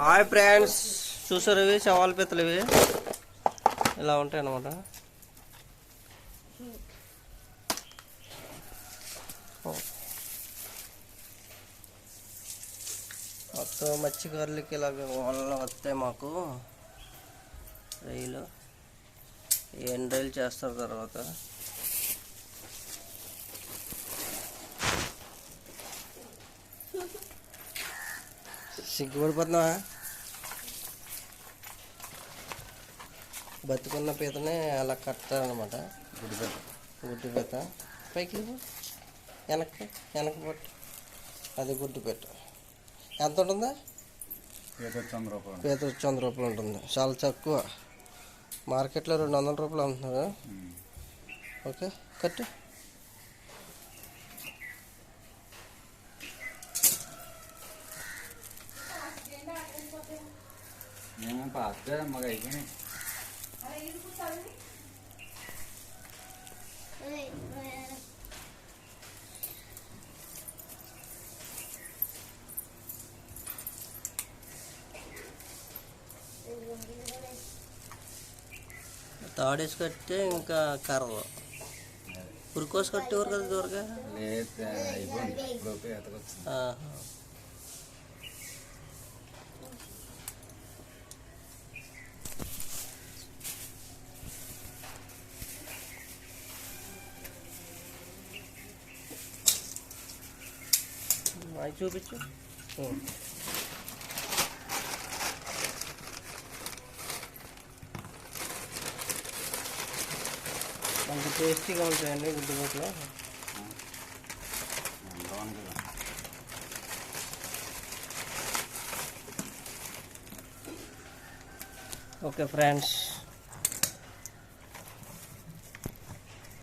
Hi friends చూసారు ఇవి? సవాల్ పీతలు ఇవి. ఇలా ఉంటాయి అన్నమాట. మొత్తం మత్స్యకారులకి ఇలాగ వలన వస్తాయి మాకు. రైలు. ఎండ్ రైలు చేస్తారు తర్వాత. సిగ్గుపడిపోతున్నావా? బతుకున్న పీతనే అలా కట్టారనమాట గుడి పెట్ట గుడ్డు పీత. పైకి. వెనక్కి వెనక పట్టు. అది గుడ్డు పీత ఎంత ఉంటుందా? పీత వచ్చి వంద రూపాయలు ఉంటుంది. చాలా తక్కువ. మార్కెట్లో రెండు వందల రూపాయలు ఉమ్. ఓకే కట్టు. మేము పాస్తే మాకు అయిపోయినాయి తాడేసి కట్టే ఇంకా కర్రలు పురికోసి కట్టేవారు కదా దూరగా లేదు అయిపోయింది అవి చూపించు. మంచి టేస్టీగా ఉంటాయండి గుడ్డు కదా. Okay friends.